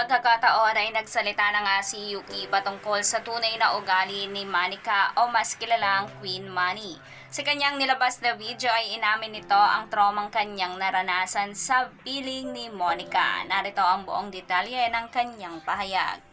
pagkakataon ay nagsalita na nga si Yuki patungkol sa tunay na ugali ni Manika o mas kilalang Queen Money. Sa kanyang nilabas na video ay inamin nito ang traumang kanyang naranasan sa piling ni Monica. Narito ang buong detalye ng kanyang pahayag.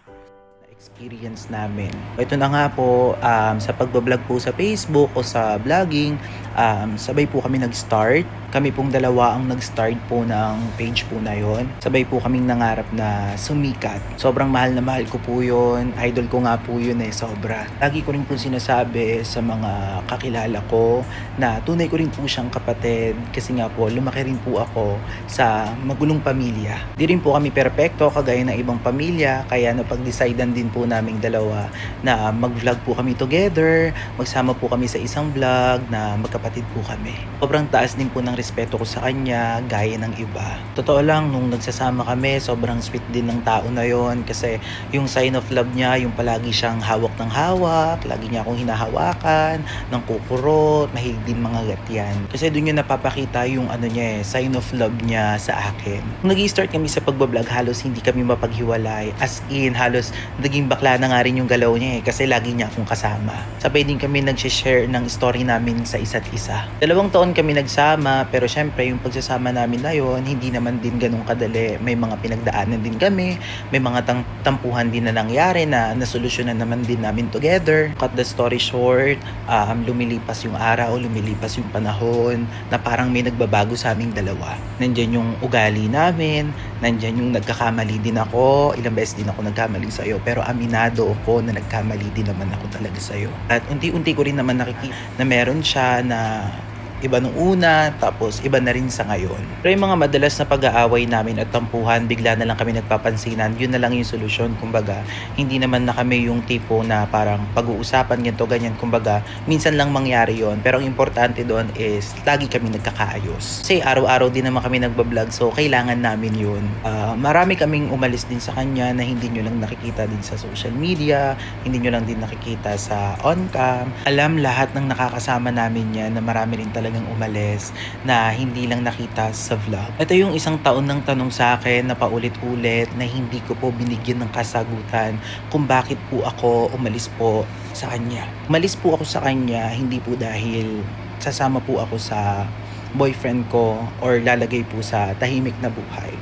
experience namin. Ito na nga po, um, sa pagbablog po sa Facebook o sa vlogging, um, sabay po kami nag-start. Kami pong dalawa ang nag-start po ng page po na yon. Sabay po kaming nangarap na sumikat. Sobrang mahal na mahal ko po yun. Idol ko nga po yun eh, sobra. Lagi ko rin po sinasabi sa mga kakilala ko na tunay ko rin po siyang kapatid kasi nga po lumaki rin po ako sa magulong pamilya. Di rin po kami perpekto kagaya ng ibang pamilya kaya napag-decidean din po naming dalawa na mag-vlog po kami together, magsama po kami sa isang vlog na magkapatid po kami. Sobrang taas din po ng respeto ko sa kanya gaya ng iba. Totoo lang, nung nagsasama kami, sobrang sweet din ng tao na yon kasi yung sign of love niya, yung palagi siyang hawak ng hawak, lagi niya akong hinahawakan, ng kukurot, mahilig din mga gatyan. Kasi doon yung napapakita yung ano niya eh, sign of love niya sa akin. Nung nag start kami sa pagbablog, halos hindi kami mapaghiwalay. As in, halos naging bakla na nga rin yung galaw niya eh, kasi lagi niya akong kasama. Sabay din kami nag-share ng story namin sa isa't isa. Dalawang taon kami nagsama, pero syempre yung pagsasama namin na yon hindi naman din ganun kadali. May mga pinagdaanan din kami, may mga tang- tampuhan din na nangyari na nasolusyonan naman din namin together. Cut the story short, um, lumilipas yung araw, lumilipas yung panahon, na parang may nagbabago sa aming dalawa. Nandyan yung ugali namin, nandyan yung nagkakamali din ako, ilang beses din ako nagkamali sa'yo, pero aminado ako na nagkamali din naman ako talaga sa'yo. At unti-unti ko rin naman nakikita na meron siya na 哎 iba nung una, tapos iba na rin sa ngayon. Pero yung mga madalas na pag-aaway namin at tampuhan, bigla na lang kami nagpapansinan, yun na lang yung solusyon. Kumbaga, hindi naman na kami yung tipo na parang pag-uusapan ganito, ganyan. Kumbaga, minsan lang mangyari yon Pero ang importante doon is, lagi kami nagkakaayos. Kasi araw-araw din naman kami nagbablog, so kailangan namin yun. Ah, marami kaming umalis din sa kanya na hindi nyo lang nakikita din sa social media, hindi nyo lang din nakikita sa on-cam. Alam lahat ng nakakasama namin yan na marami rin talagang umalis na hindi lang nakita sa vlog. Ito yung isang taon ng tanong sa akin na paulit-ulit na hindi ko po binigyan ng kasagutan kung bakit po ako umalis po sa kanya. Umalis po ako sa kanya hindi po dahil sasama po ako sa boyfriend ko or lalagay po sa tahimik na buhay.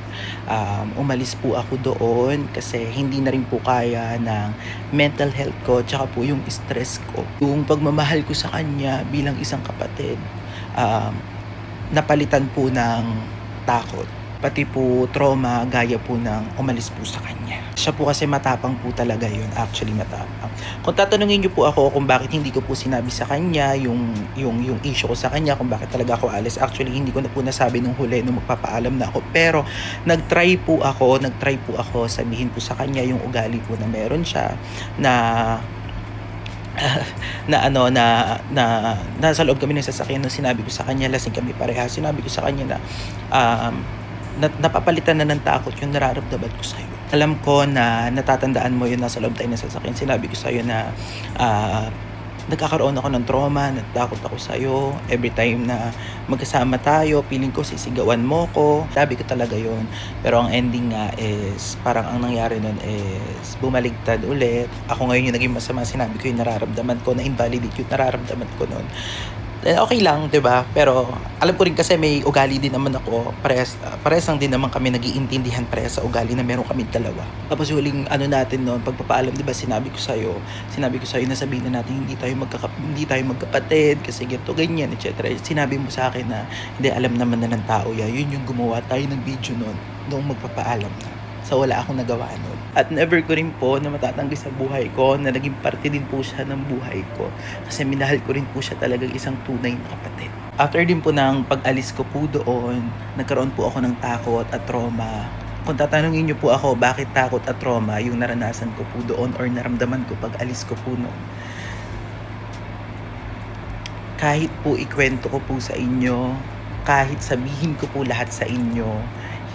Um, umalis po ako doon kasi hindi na rin po kaya ng mental health ko tsaka po yung stress ko. Yung pagmamahal ko sa kanya bilang isang kapatid, um, napalitan po ng takot. Pati po trauma gaya po ng umalis po sa kanya. Siya po kasi matapang po talaga yun. Actually matapang. Kung tatanungin niyo po ako kung bakit hindi ko po sinabi sa kanya yung, yung, yung issue ko sa kanya, kung bakit talaga ako alis. Actually hindi ko na po nasabi nung huli nung magpapaalam na ako. Pero nagtry po ako, nagtry po ako sabihin po sa kanya yung ugali po na meron siya na na ano na na nasa loob kami ng sasakyan nung sinabi ko sa kanya lasing kami pareha sinabi ko sa kanya na um, na, napapalitan na ng takot yung nararamdaman ko sa'yo. Alam ko na natatandaan mo yun nasa loob tayo ng sasakyan. Sinabi ko sa'yo na ah, nagkakaroon ako ng trauma, natakot ako sa'yo. Every time na magkasama tayo, feeling ko sisigawan mo ko. Sabi ko talaga yon Pero ang ending nga is, parang ang nangyari nun is, bumaligtad ulit. Ako ngayon yung naging masama, sinabi ko yung nararamdaman ko, na-invalidate yung nararamdaman ko nun. Eh, okay lang, 'di ba? Pero alam ko rin kasi may ugali din naman ako. Parehas, uh, parehas lang din naman kami nagiintindihan parehas sa ugali na meron kami dalawa. Tapos huling ano natin noon, pagpapaalam, 'di ba? Sinabi ko sa iyo, sinabi ko sa iyo na sabihin na natin hindi tayo magkaka hindi tayo magkapatid kasi ganito ganyan, etc. Sinabi mo sa akin na hindi alam naman na ng tao 'yan. Yun yung gumawa tayo ng video noon noong magpapaalam na. So wala akong nagawa nun. At never ko rin po na matatanggi sa buhay ko na naging parte din po siya ng buhay ko. Kasi minahal ko rin po siya talagang isang tunay na kapatid. After din po ng pag-alis ko po doon, nagkaroon po ako ng takot at trauma. Kung tatanungin niyo po ako bakit takot at trauma yung naranasan ko po doon or naramdaman ko pag alis ko po noon. Kahit po ikwento ko po sa inyo, kahit sabihin ko po lahat sa inyo,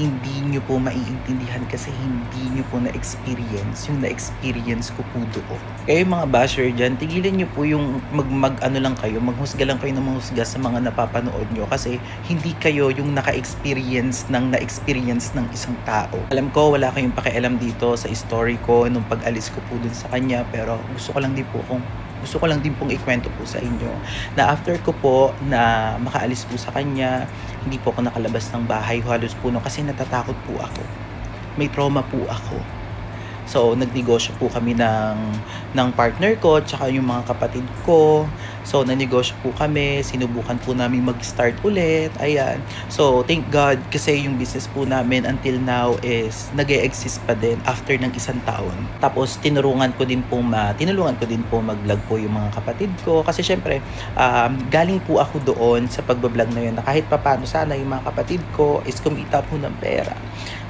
hindi nyo po maiintindihan kasi hindi nyo po na-experience yung na-experience ko po doon. Kaya mga basher dyan, tigilan nyo po yung mag, mag ano lang kayo, maghusga lang kayo ng maghusga sa mga napapanood nyo kasi hindi kayo yung naka-experience ng na-experience ng isang tao. Alam ko, wala kayong pakialam dito sa story ko nung pag-alis ko po dun sa kanya pero gusto ko lang din po kung gusto ko lang din pong ikwento po sa inyo na after ko po na makaalis po sa kanya, hindi po ako nakalabas ng bahay halos po no kasi natatakot po ako. May trauma po ako. So, nagnegosyo po kami ng, ng partner ko tsaka yung mga kapatid ko. So, nanegosyo po kami. Sinubukan po namin mag-start ulit. Ayan. So, thank God kasi yung business po namin until now is nag exist pa din after ng isang taon. Tapos, tinurungan ko din po ma, tinulungan ko din po mag-vlog po yung mga kapatid ko. Kasi syempre, um, galing po ako doon sa pagbablog na yun na kahit papano sana yung mga kapatid ko is kumita po ng pera.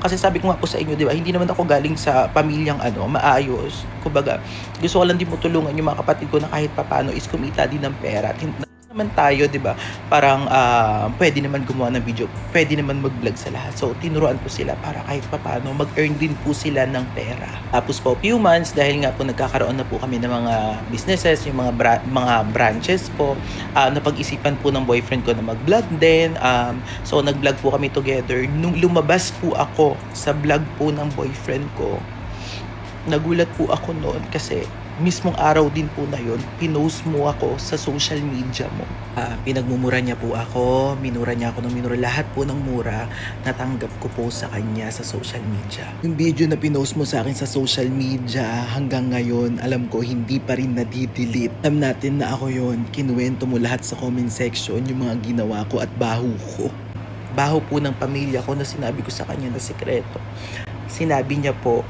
Kasi sabi ko nga po sa inyo, di ba, hindi naman ako galing sa pamilyang ano, maayos. Kumbaga, gusto ko lang din mo tulungan yung mga kapatid ko na kahit papano is kumita din ng pera. Naman tayo, di ba, parang ah, pwede naman gumawa ng video, pwede naman mag-vlog sa lahat. So, tinuruan ko sila para kahit papano mag-earn din po sila ng pera. Tapos po, few months, dahil nga po nagkakaroon na po kami ng mga businesses, yung mga bra- mga branches po, ah, napag-isipan po ng boyfriend ko na mag-vlog din. Um, so, nag-vlog po kami together. Nung lumabas po ako sa vlog po ng boyfriend ko, nagulat po ako noon kasi mismong araw din po na yon pinost mo ako sa social media mo. Ah, pinagmumura niya po ako, minura niya ako ng minura. Lahat po ng mura, natanggap ko po sa kanya sa social media. Yung video na pinost mo sa akin sa social media hanggang ngayon, alam ko hindi pa rin nadidelete. Alam natin na ako yon kinuwento mo lahat sa comment section yung mga ginawa ko at baho ko. Baho po ng pamilya ko na sinabi ko sa kanya na sekreto. Sinabi niya po,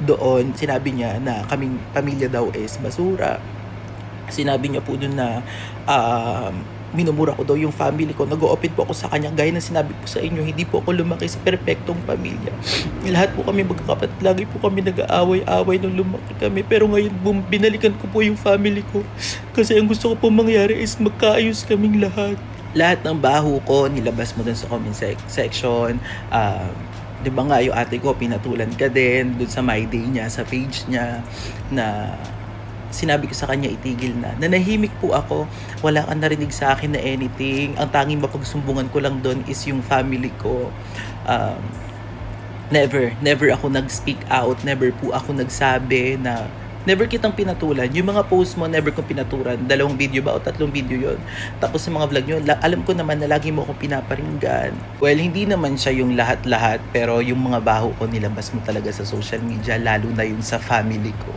doon, sinabi niya na kaming pamilya daw is basura. Sinabi niya po doon na um, minumura ko daw yung family ko. Nag-open po ako sa kanya. Gaya ng sinabi ko sa inyo, hindi po ako lumaki sa perpektong pamilya. Lahat po kami magkakapat. Lagi po kami nag-aaway-away nung lumaki kami. Pero ngayon, bum- binalikan ko po yung family ko. Kasi ang gusto ko po mangyari is magkaayos kaming lahat. Lahat ng baho ko, nilabas mo dun sa comment sec- section. Um, di ba nga yung ate ko, pinatulan ka din dun sa my day niya, sa page niya, na sinabi ko sa kanya itigil na. Nanahimik po ako. Wala kang narinig sa akin na anything. Ang tanging mapagsumbungan ko lang doon is yung family ko. Um, never, never ako nag-speak out. Never po ako nagsabi na never kitang pinatulan. Yung mga post mo, never kong pinaturan. Dalawang video ba o tatlong video yon Tapos sa mga vlog nyo, la- alam ko naman na lagi mo akong pinaparinggan. Well, hindi naman siya yung lahat-lahat, pero yung mga baho ko nilabas mo talaga sa social media, lalo na yung sa family ko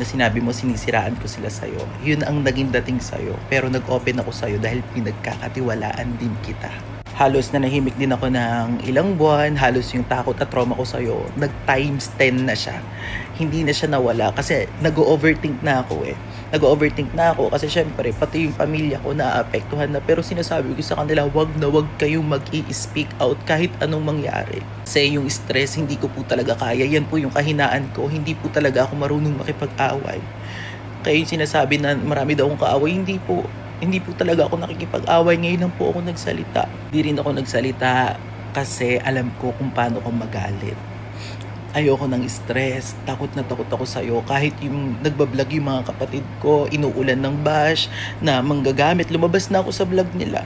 na sinabi mo sinisiraan ko sila sa'yo. Yun ang naging dating sa'yo. Pero nag-open ako sa'yo dahil pinagkakatiwalaan din kita. Halos na nahimik din ako ng ilang buwan. Halos yung takot at trauma ko sa'yo, nag-times 10 na siya. Hindi na siya nawala kasi nag-overthink na ako eh. Nag-overthink na ako kasi syempre pati yung pamilya ko naapektuhan na pero sinasabi ko sa kanila wag na wag kayong mag-i-speak out kahit anong mangyari. Kasi yung stress hindi ko po talaga kaya. Yan po yung kahinaan ko. Hindi po talaga ako marunong makipag-away. Kaya yung sinasabi na marami daw akong kaaway, hindi po. Hindi po talaga ako nakikipag-away. Ngayon lang po ako nagsalita. Hindi rin ako nagsalita kasi alam ko kung paano ko magalit ayoko ng stress, takot na takot ako sa'yo. Kahit yung nagbablog yung mga kapatid ko, inuulan ng bash, na manggagamit, lumabas na ako sa vlog nila.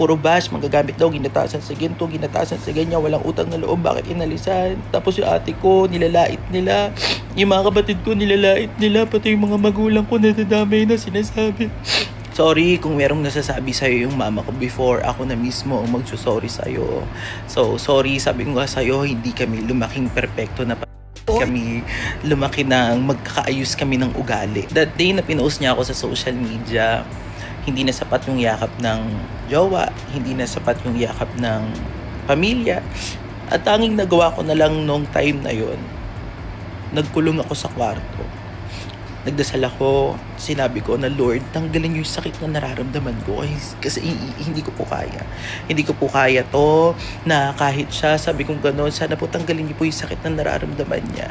Puro bash, manggagamit daw, ginatasan sa ginto, ginatasan sa ganyan, walang utang na loob, bakit inalisan? Tapos yung ate ko, nilalait nila. Yung mga kapatid ko, nilalait nila. Pati yung mga magulang ko, nadadamay na sinasabi. Sorry kung merong nasasabi sa'yo yung mama ko before ako na mismo ang magsusorry sa'yo. So, sorry, sabi ko nga sa'yo, hindi kami lumaking perpekto na kami lumaki ng magkakaayos kami ng ugali. That day na pinost niya ako sa social media, hindi na sapat yung yakap ng jowa, hindi na sapat yung yakap ng pamilya. At tanging nagawa ko na lang nung time na yon, nagkulong ako sa kwarto nagdasal ako, sinabi ko na Lord, tanggalin yung sakit na nararamdaman ko kasi, hindi ko po kaya. Hindi ko po kaya to na kahit siya, sabi kong gano'n, sana po tanggalin niyo po yung sakit na nararamdaman niya.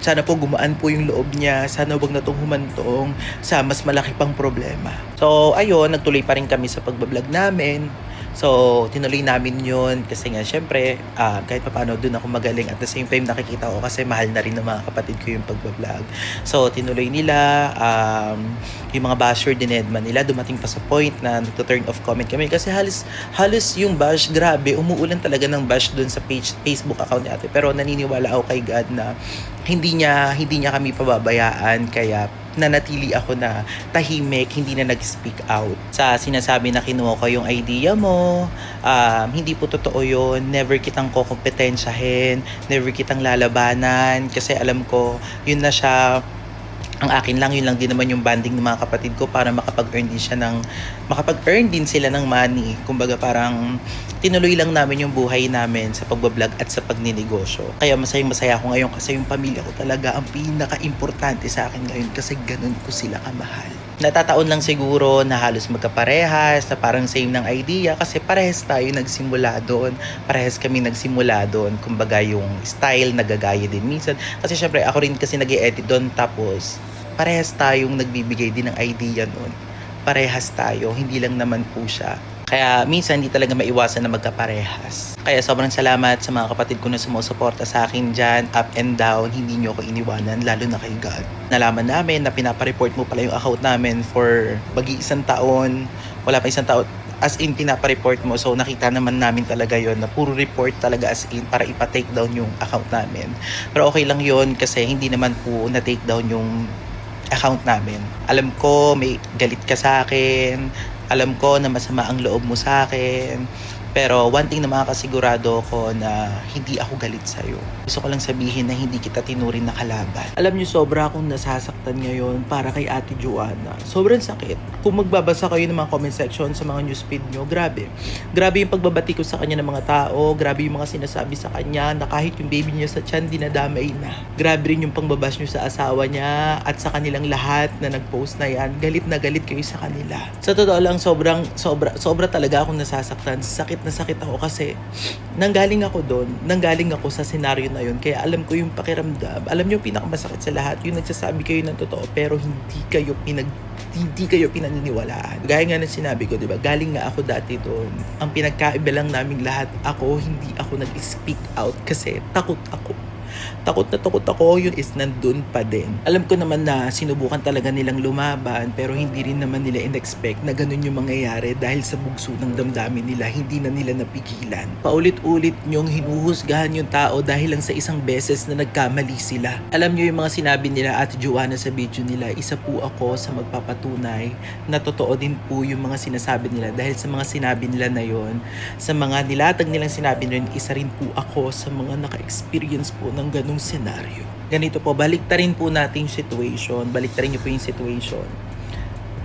Sana po gumaan po yung loob niya. Sana wag na tong humantong sa mas malaki pang problema. So, ayun, nagtuloy pa rin kami sa pagbablog namin. So, tinuloy namin yun kasi nga, syempre, ah, kahit pa paano, dun ako magaling. At the same time, nakikita ko kasi mahal na rin ng mga kapatid ko yung pagbablog. So, tinuloy nila, um, yung mga basher dinedman nila, dumating pa sa point na nagto-turn off comment kami. Kasi halos, halos yung bash, grabe, umuulan talaga ng bash dun sa page, Facebook account ni ate. Pero naniniwala ako kay God na hindi niya, hindi niya kami pababayaan. Kaya, nanatili ako na tahimik, hindi na nag-speak out. Sa sinasabi na kinuha ko yung idea mo, um, hindi po totoo yun. Never kitang kokompetensyahin, never kitang lalabanan. Kasi alam ko, yun na siya, ang akin lang, yun lang din naman yung banding ng mga kapatid ko para makapag-earn din siya ng, makapag-earn din sila ng money. Kumbaga parang tinuloy lang namin yung buhay namin sa pagbablog at sa pagninegosyo. Kaya masayang masaya ako ngayon kasi yung pamilya ko talaga ang pinaka-importante sa akin ngayon kasi ganun ko sila kamahal. Natataon lang siguro na halos magkaparehas, na parang same ng idea kasi parehas tayo nagsimula doon. Parehas kami nagsimula doon. Kumbaga yung style nagagaya din minsan. Kasi syempre ako rin kasi nag edit doon tapos parehas tayong nagbibigay din ng idea noon. Parehas tayo, hindi lang naman po siya. Kaya minsan hindi talaga maiwasan na magkaparehas. Kaya sobrang salamat sa mga kapatid ko na sumusuporta sa akin dyan, up and down, hindi nyo ako iniwanan, lalo na kay God. Nalaman namin na pinapareport mo pala yung account namin for bagi isang taon, wala pa isang taon, as in pinapareport mo. So nakita naman namin talaga yon na puro report talaga as in para ipa-take down yung account namin. Pero okay lang yon kasi hindi naman po na-take down yung account namin. Alam ko may galit ka sa akin, alam ko na masama ang loob mo sa akin. Pero one thing na makakasigurado ko na hindi ako galit sa'yo. Gusto ko lang sabihin na hindi kita tinurin na kalaban. Alam niyo, sobra akong nasasaktan ngayon para kay Ate Joanna. Sobrang sakit. Kung magbabasa kayo ng mga comment section sa mga newsfeed nyo, grabe. Grabe yung pagbabati ko sa kanya ng mga tao. Grabe yung mga sinasabi sa kanya na kahit yung baby niya sa tiyan, dinadamay na. Grabe rin yung pangbabash nyo sa asawa niya at sa kanilang lahat na nag-post na yan. Galit na galit kayo sa kanila. Sa totoo lang, sobrang, sobra, sobra talaga akong nasasaktan. Sakit na sakit ako kasi nanggaling ako doon. Nanggaling ako sa senaryo na yun. Kaya alam ko yung pakiramdam. Alam yung pinakamasakit sa lahat, yung nagsasabi kayo ng totoo pero hindi kayo pinag hindi kayo pinaniniwalaan. Gaya nga ng sinabi ko, di ba? Galing nga ako dati doon. Ang pinagkaiba lang naming lahat, ako, hindi ako nag-speak out kasi takot ako. Takot na takot ako, yun is nandun pa din. Alam ko naman na sinubukan talaga nilang lumaban pero hindi rin naman nila in-expect na ganun yung mangyayari dahil sa bugso ng damdamin nila, hindi na nila napigilan. Paulit-ulit nyong hinuhusgahan yung tao dahil lang sa isang beses na nagkamali sila. Alam nyo yung mga sinabi nila at Joanna sa video nila, isa po ako sa magpapatunay na totoo din po yung mga sinasabi nila dahil sa mga sinabi nila na yon sa mga nilatag nilang sinabi na isa rin po ako sa mga naka-experience po ng ganung senaryo. Ganito po, baliktarin po natin yung situation, baliktarin niyo po yung situation.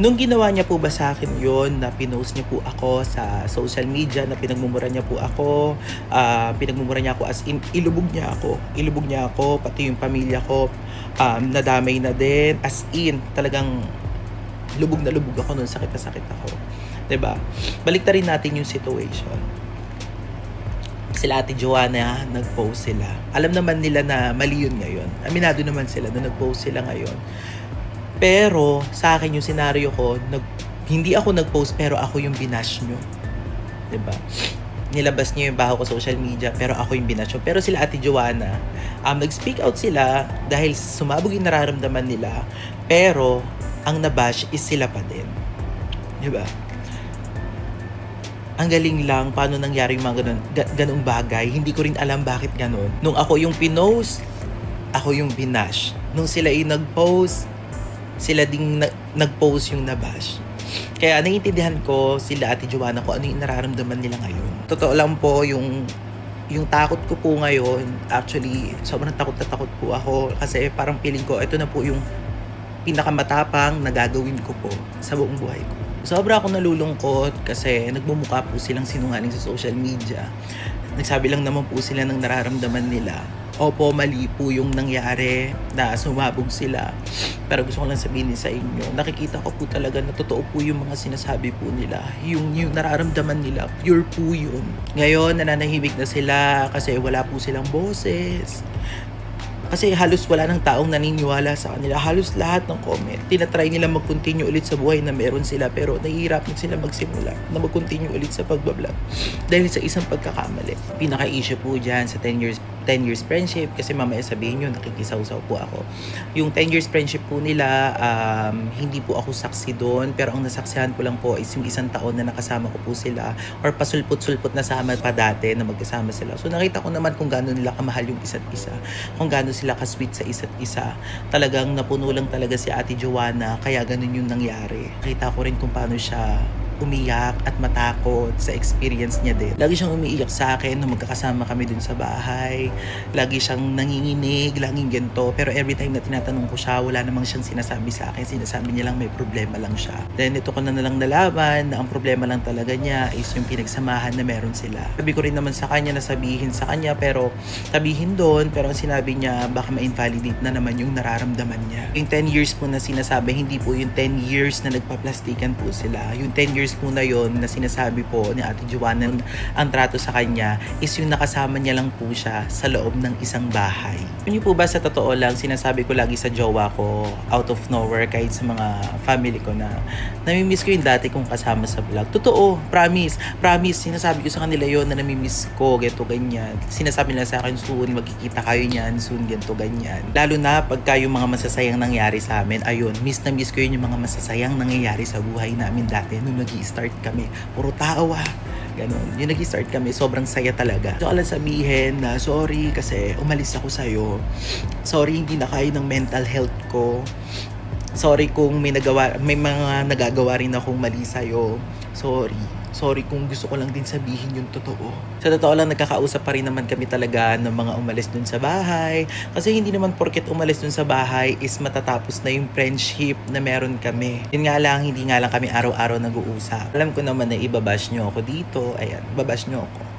Nung ginawa niya po ba sa akin yon na pinost niya po ako sa social media na pinagmumura niya po ako, ah, pinagmumura niya ako as in, ilubog niya ako. Ilubog niya ako, pati yung pamilya ko, um, nadamay na din. As in, talagang lubog na lubog ako nun, sakit na sakit ako. 'Di ba? Baliktarin natin yung situation sila Ate Joanna, nag-post sila. Alam naman nila na mali yun ngayon. Aminado naman sila na nag-post sila ngayon. Pero sa akin yung senaryo ko, nag, hindi ako nag-post pero ako yung binash nyo. ba? Nilabas niyo yung baho ko social media pero ako yung binash nyo. Pero sila Ate Joanna, um, nag-speak out sila dahil sumabog yung nararamdaman nila. Pero ang nabash is sila pa din. 'Di ba? Ang galing lang paano nangyari yung mga ganun, ga- ganung bagay. Hindi ko rin alam bakit ganun. Nung ako yung pinost, ako yung binash. Nung sila yung nag-post, sila ding na- nag-post yung nabash. Kaya naiintindihan ko sila Ate Joanna ko ano yung nararamdaman nila ngayon. Totoo lang po yung yung takot ko po ngayon, actually, sobrang takot na takot po ako kasi parang feeling ko, ito na po yung pinakamatapang na gagawin ko po sa buong buhay ko. Sobra akong nalulungkot kasi nagmumukha po silang sinungaling sa social media. Nagsabi lang naman po sila ng nararamdaman nila. Opo, mali po yung nangyari na sumabog sila. Pero gusto ko lang sabihin sa inyo, nakikita ko po talaga na totoo po yung mga sinasabi po nila. Yung, yung nararamdaman nila, pure po yun. Ngayon, nananahimik na sila kasi wala po silang boses Kasi halos wala ng taong naniniwala sa kanila. Halos lahat ng comment. Tinatry nila mag-continue ulit sa buhay na meron sila pero nahihirapan sila magsimula na mag-continue ulit sa pagbablog. Dahil sa isang pagkakamali. Pinaka-issue po dyan sa 10 years 10 years friendship kasi mamaya sabihin nyo nakikisaw-saw po ako. Yung 10 years friendship po nila, um, hindi po ako saksi doon pero ang nasaksihan ko lang po is yung isang taon na nakasama ko po sila or pasulput-sulput na sama pa dati na magkasama sila. So nakita ko naman kung gaano nila kamahal yung isa't isa, kung gaano sila ka-sweet sa isa't isa. Talagang napuno lang talaga si Ate Joanna kaya ganun yung nangyari. Nakita ko rin kung paano siya umiyak at matakot sa experience niya din. Lagi siyang umiiyak sa akin nung magkakasama kami dun sa bahay. Lagi siyang nanginginig, laging ganito. Pero every time na tinatanong ko siya, wala namang siyang sinasabi sa akin. Sinasabi niya lang may problema lang siya. Then ito ko na nalang nalaman na ang problema lang talaga niya is yung pinagsamahan na meron sila. Sabi ko rin naman sa kanya na sabihin sa kanya pero sabihin doon pero ang sinabi niya baka ma-invalidate na naman yung nararamdaman niya. Yung 10 years po na sinasabi, hindi po yung 10 years na nagpa-plastikan po sila. Yung 10 years po na yon na sinasabi po ni Ate Joanna ang trato sa kanya is yung nakasama niya lang po siya sa loob ng isang bahay. Yun po ba sa totoo lang, sinasabi ko lagi sa jowa ko out of nowhere kahit sa mga family ko na namimiss ko yung dati kong kasama sa vlog. Totoo, promise, promise, sinasabi ko sa kanila yon na namimiss ko, ganito, ganyan. Sinasabi nila sa akin, soon, magkikita kayo niyan, soon, ganito, ganyan. Lalo na pagka yung mga masasayang nangyari sa amin, ayun, miss na miss ko yun yung mga masasayang nangyayari sa buhay namin dati nung nag start kami. Puro tawa, Ganon. Yung nag-start kami, sobrang saya talaga. So, alam sabihin na, sorry kasi umalis ako sa'yo. Sorry, hindi na kaya ng mental health ko. Sorry kung may nagawa, may mga nagagawa rin akong mali sa'yo. Sorry. Sorry kung gusto ko lang din sabihin yung totoo. Sa totoo lang, nagkakausap pa rin naman kami talaga ng mga umalis dun sa bahay. Kasi hindi naman porket umalis dun sa bahay is matatapos na yung friendship na meron kami. Yun nga lang, hindi nga lang kami araw-araw nag-uusap. Alam ko naman na ibabash nyo ako dito. Ayan, babash nyo ako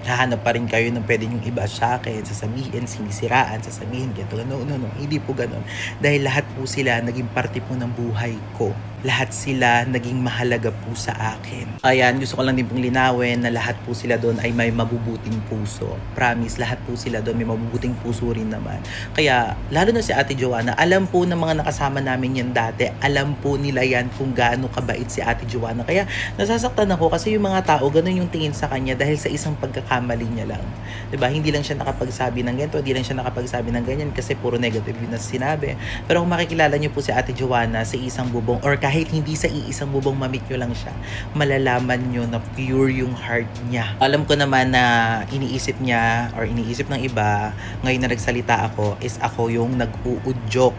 hahanap pa rin kayo ng pwede yung iba sa akin, sasabihin, sinisiraan, sasabihin, ganito, no, no, no, hindi po ganun. Dahil lahat po sila naging parte po ng buhay ko. Lahat sila naging mahalaga po sa akin. Ayan, gusto ko lang din pong linawin na lahat po sila doon ay may mabubuting puso. Promise, lahat po sila doon may mabubuting puso rin naman. Kaya, lalo na si Ate Joanna, alam po ng mga nakasama namin yan dati, alam po nila yan kung gaano kabait si Ate Joanna. Kaya, nasasaktan ako kasi yung mga tao, ganun yung tingin sa kanya dahil sa isang pagkakamali niya lang. ba Hindi lang siya nakapagsabi ng ganito, hindi lang siya nakapagsabi ng ganyan kasi puro negative yung sinabi. Pero kung makikilala niyo po si Ate Joanna sa isang bubong or kahit hindi sa iisang bubong mamit niyo lang siya, malalaman niyo na pure yung heart niya. Alam ko naman na iniisip niya or iniisip ng iba ngayon na nagsalita ako is ako yung nag-uudyok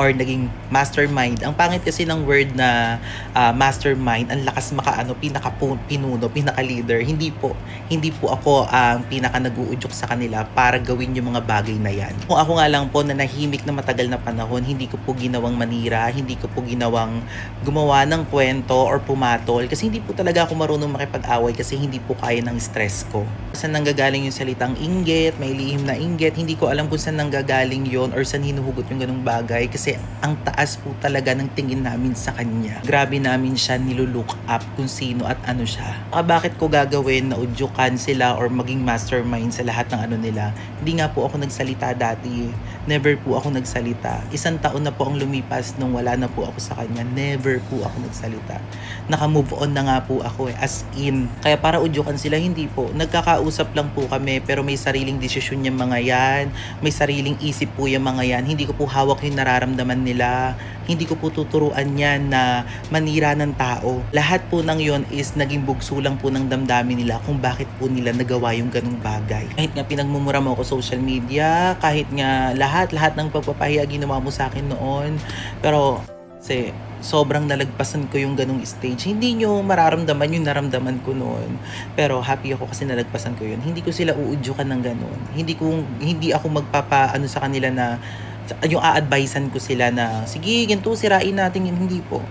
or naging mastermind. Ang pangit kasi ng word na ah, mastermind, ang lakas makaano, pinaka pinuno, pinaka leader. Hindi po, hindi po ako ang pinaka nag-uudyok sa kanila para gawin yung mga bagay na yan. Kung ako nga lang po na nahimik na matagal na panahon, hindi ko po ginawang manira, hindi ko po ginawang gumawa ng kwento or pumatol kasi hindi po talaga ako marunong makipag-away kasi hindi po kaya ng stress ko. Saan nanggagaling yung salitang inggit, may lihim na inggit, hindi ko alam kung saan nanggagaling yon or saan hinuhugot yung ganung bagay kasi ang taas po talaga ng tingin namin sa kanya. Grabe namin siya nilulook up kung sino at ano siya. Ah, bakit ko gagawin na udyukan sila or maging mastermind sa lahat ng ano nila? Hindi nga po ako nagsalita dati. Never po ako nagsalita. Isang taon na po ang lumipas nung wala na po ako sa kanya. Never po ako nagsalita. Naka-move on na nga po ako eh. As in. Kaya para udyukan sila, hindi po. Nagkakausap lang po kami pero may sariling desisyon yung mga yan. May sariling isip po yung mga yan. Hindi ko po hawak yung nararamdaman nila. Hindi ko po tuturuan yan na manira ng tao. Lahat po ng yon is naging bugso lang po ng damdamin nila kung bakit po nila nagawa yung ganung bagay. Kahit nga pinagmumura mo ako social media, kahit nga lahat, lahat ng pagpapahiya ginawa mo sa akin noon. Pero, kasi sobrang nalagpasan ko yung ganung stage. Hindi nyo mararamdaman yung naramdaman ko noon. Pero happy ako kasi nalagpasan ko yun. Hindi ko sila uudyukan ng ganun. Hindi ko hindi ako magpapa ano sa kanila na yung a-advisean ko sila na sige, ganito sirain natin yun. Hindi po.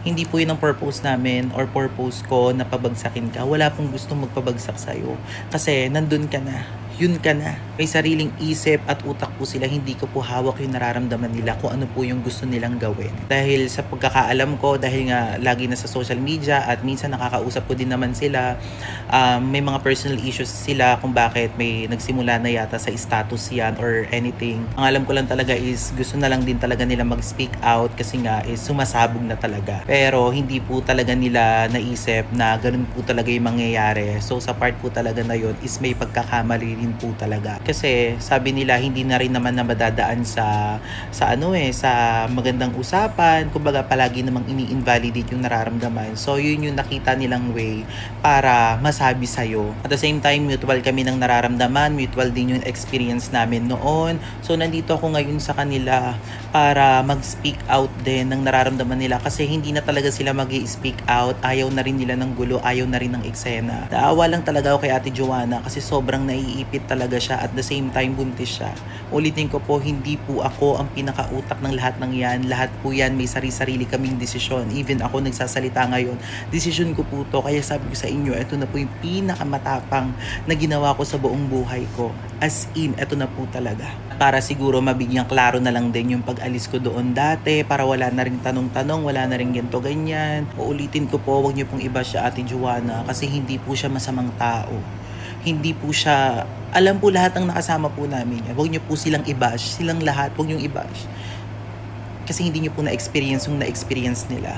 Hindi po yun ang purpose namin or purpose ko na pabagsakin ka. Wala pong gustong magpabagsak sa'yo. Kasi nandun ka na. Yun ka na. May sariling isip at utak po sila, hindi ko po hawak yung nararamdaman nila kung ano po yung gusto nilang gawin. Dahil sa pagkakaalam ko, dahil nga lagi na sa social media at minsan nakakausap ko din naman sila, um, may mga personal issues sila kung bakit may nagsimula na yata sa status yan or anything. Ang alam ko lang talaga is gusto na lang din talaga nila mag-speak out kasi nga is sumasabog na talaga. Pero hindi po talaga nila naisip na ganun po talaga yung mangyayari. So sa part po talaga na yun is may pagkakamali rin po talaga. Kasi sabi nila hindi na rin naman na madadaan sa sa ano eh sa magandang usapan. Kumbaga palagi namang ini-invalidate yung nararamdaman. So yun yung nakita nilang way para masabi sa'yo. At the same time, mutual kami ng nararamdaman, mutual din yung experience namin noon. So nandito ako ngayon sa kanila para mag-speak out din ng nararamdaman nila kasi hindi na talaga sila mag speak out ayaw na rin nila ng gulo, ayaw na rin ng eksena. Naawa lang talaga ako kay Ate Joanna kasi sobrang naiipit talaga siya at the same time buntis siya. Ulitin ko po, hindi po ako ang pinakautak ng lahat ng yan. Lahat po yan may sari-sarili kaming desisyon. Even ako nagsasalita ngayon, desisyon ko po to. Kaya sabi ko sa inyo, ito na po yung pinakamatapang na ginawa ko sa buong buhay ko. As in, ito na po talaga. Para siguro mabigyang klaro na lang din yung pag-alis ko doon dati para wala na rin tanong-tanong, wala na rin ganito ganyan. Uulitin ko po, wag niyo pong iba siya Ate Joanna kasi hindi po siya masamang tao. Hindi po siya, alam po lahat ng nakasama po namin. Huwag niyo po silang i-bash, silang lahat, huwag niyo i-bash. Kasi hindi niyo po na-experience yung na-experience nila.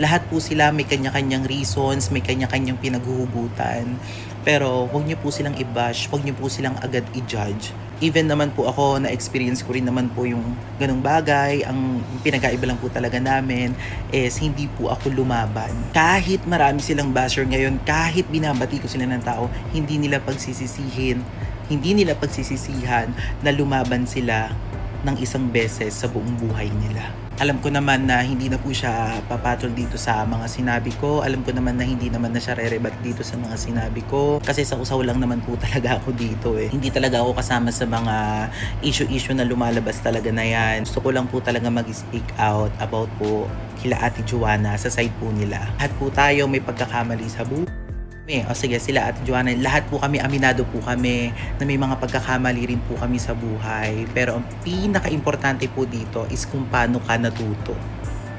Lahat po sila may kanya-kanyang reasons, may kanya-kanyang pinaghuhugutan. Pero huwag niyo po silang i-bash, huwag niyo po silang agad i-judge. Even naman po ako, na-experience ko rin naman po yung ganong bagay. Ang pinagkaiba lang po talaga namin is hindi po ako lumaban. Kahit marami silang basher ngayon, kahit binabati ko sila ng tao, hindi nila pagsisisihin, hindi nila pagsisisihan na lumaban sila ng isang beses sa buong buhay nila. Alam ko naman na hindi na po siya papatol dito sa mga sinabi ko. Alam ko naman na hindi naman na siya re-rebut dito sa mga sinabi ko. Kasi sa usaw lang naman po talaga ako dito eh. Hindi talaga ako kasama sa mga issue-issue na lumalabas talaga na yan. Gusto ko lang po talaga mag-speak out about po kila Ate Joanna sa side po nila. Lahat po tayo may pagkakamali sa buhay. Kami, o sige, sila at Joanna, lahat po kami, aminado po kami na may mga pagkakamali rin po kami sa buhay. Pero ang pinaka-importante po dito is kung paano ka natuto.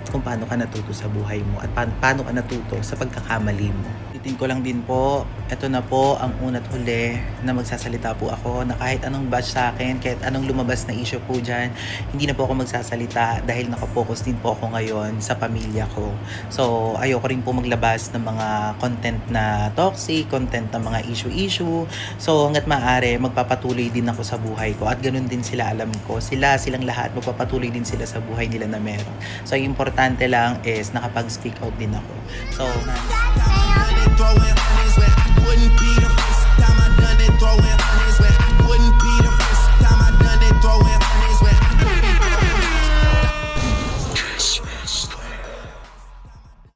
Kung paano ka natuto sa buhay mo at paano, paano ka natuto sa pagkakamali mo. Titin ko lang din po, ito na po ang unat huli na magsasalita po ako na kahit anong batch sa akin, kahit anong lumabas na issue po dyan, hindi na po ako magsasalita dahil nakapokus din po ako ngayon sa pamilya ko. So, ayoko rin po maglabas ng mga content na toxic, content na mga issue-issue. So, hanggat maaari, magpapatuloy din ako sa buhay ko at ganun din sila alam ko. Sila, silang lahat, magpapatuloy din sila sa buhay nila na meron. So, importante lang is nakapag-speak out din ako. So, na- throwing honeys when I wouldn't be the first time I done it, throwing